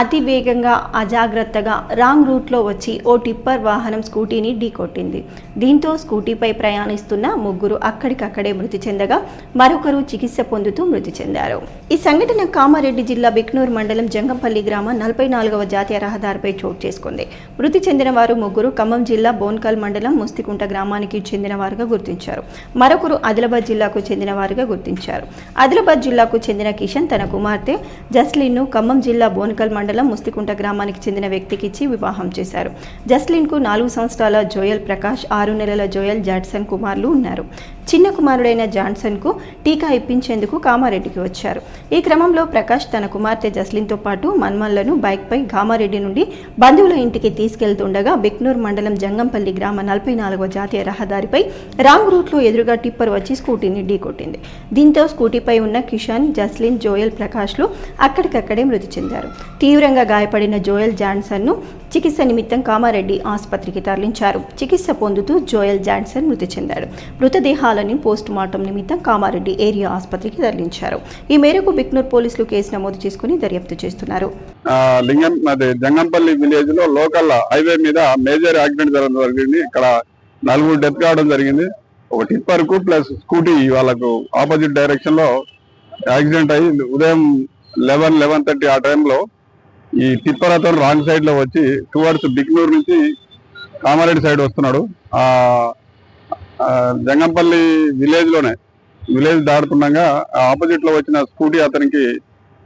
అతి వేగంగా అజాగ్రత్తగా రాంగ్ రూట్లో వచ్చి ఓ టిప్పర్ వాహనం స్కూటీని ఢీకొట్టింది. దీంతో స్కూటీపై ప్రయాణిస్తున్న ముగ్గురు అక్కడికక్కడే మృతి చెందగా మరొకరు చికిత్స పొందుతూ మృతి చెందారు. ఈ సంఘటన కామారెడ్డి జిల్లా బిక్నూర్ మండలం జంగంపల్లి గ్రామం నలభై నాలుగవ జాతీయ రహదారిపై చోటు చేసుకుంది. మృతి చెందిన వారు ముగ్గురు ఖమ్మం జిల్లా బోన్కల్ మండలం ముస్తికుంట గ్రామానికి చెందిన వారుగా గుర్తించారు. మరొకరు ఆదిలాబాద్ జిల్లాకు చెందిన వారుగా గుర్తించారు. ఆదిలాబాద్ జిల్లాకు చెందిన కిషన్ తన కుమార్తె జస్లిన్ను ఖమ్మం జిల్లా బోన్కల్ మండలం ముస్తికుంట గ్రామానికి చెందిన వ్యక్తికి ఇచ్చి వివాహం చేశారు. జస్లిన్కు నాలుగు సంవత్సరాల జోయల్ ప్రకాష్ ఆరు నెలల జోయల్ జాడ్సన్ కుమారులు ఉన్నారు. చిన్న కుమారుడైన జాన్సన్కు టీకా ఇప్పించేందుకు కామారెడ్డికి వచ్చారు. ఈ క్రమంలో ప్రకాష్ తన కుమార్తె జస్లిన్తో పాటు మన్మల్లను బైక్పై కామారెడ్డి నుండి బంధువుల ఇంటికి తీసుకెళ్తుండగా బిక్నూర్ మండలం జంగంపల్లి గ్రామ నలభై నాలుగవ జాతీయ రహదారిపై రాంగ్ రూట్లో ఎదురుగా టిప్పర్ వచ్చి స్కూటీని ఢీకొట్టింది. దీంతో స్కూటీపై ఉన్న కిషాన్ జస్లిన్ జోయల్ ప్రకాష్లు అక్కడికక్కడే మృతి చెందారు. తీవ్రంగా గాయపడిన జోయల్ జాన్సన్ను చికిత్స నిమిత్తం కామారెడ్డి ఆసుపత్రికి తరలించారు. చికిత్స పొందుతూ జోయల్ జాన్సన్ మృతి చెందాడు. మృతదేహాలని పోస్ట్ మార్టం నిమిత్తం కామారెడ్డి ఏరియా ఆసుపత్రికి తరలించారు. ఈ మేరకు బిక్నూర్ పోలీసులు కేసు నమోదు చేసుకుని దర్యాప్తు చేస్తున్నారు. లింగం జంగంపల్లి విలేజ్లో లోకల్ హైవే మీద మేజర్ యాక్సిడెంట్ జరగడం జరిగింది. ఇక్కడ నలుగురు డెత్ కావడం జరిగింది. ఒక టిప్పర్కు ప్లస్ స్కూటీ వాళ్ళకు ఆపోజిట్ డైరెక్షన్లో యాక్సిడెంట్ అయ్యి ఉదయం లెవెన్ లెవెన్ థర్టీ ఆ టైంలో ఈ టిప్పర్ రాంగ్ సైడ్లో వచ్చి టువర్డ్స్ బిగ్నూర్ నుంచి కామారెడ్డి సైడ్ వస్తున్నాడు. ఆ ఆ, జంగంపల్లి విలేజ్లోనే విలేజ్ దాడుతుండగా ఆపోజిట్లో వచ్చిన స్కూటీ అతనికి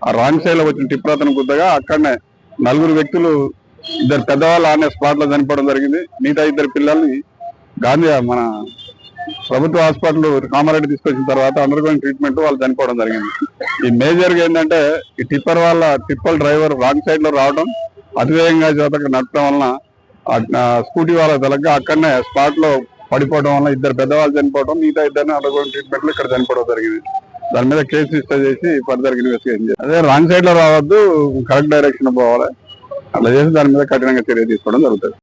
ఆ రాంగ్ సైడ్లో వచ్చిన టిప్పర్ అతను గుద్దగా అక్కడనే నలుగురు వ్యక్తులు ఇద్దరు పెద్దవాళ్ళు ఆనే స్పాట్లో చనిపోవడం జరిగింది. మిగతా ఇద్దరు పిల్లల్ని గాంధీ మన ప్రభుత్వ హాస్పిటల్ కామారెడ్డి తీసుకొచ్చిన తర్వాత అండర్ గోయింగ్ ట్రీట్మెంట్ వాళ్ళు చనిపోవడం జరిగింది. ఈ మేజర్గా ఏంటంటే ఈ టిప్పర్ వాళ్ళ టిప్పర్ డ్రైవర్ రాంగ్ సైడ్లో రావడం అతివేగంగా చేతకు నడపడం వలన స్కూటీ వాళ్ళ తలగ్గా అక్కడనే స్పాట్లో పడిపోవడం వల్ల ఇద్దరు పెద్దవాళ్ళు చనిపోవడం మిగతా ఇద్దరిని అండర్ గోయింగ్ ట్రీట్మెంట్ ఇక్కడ చనిపోవడం జరిగింది. దాని మీద కేసు రిజిస్టర్ చేసి ఫర్దర్ ఇన్వెస్టిగేషన్ చేయాలి. అదే రాంగ్ సైడ్లో రావద్దు కరెక్ట్ డైరెక్షన్ పోవాలి. అట్లా చేసి దాని మీద కఠినంగా చర్య తీసుకోవడం జరుగుతుంది.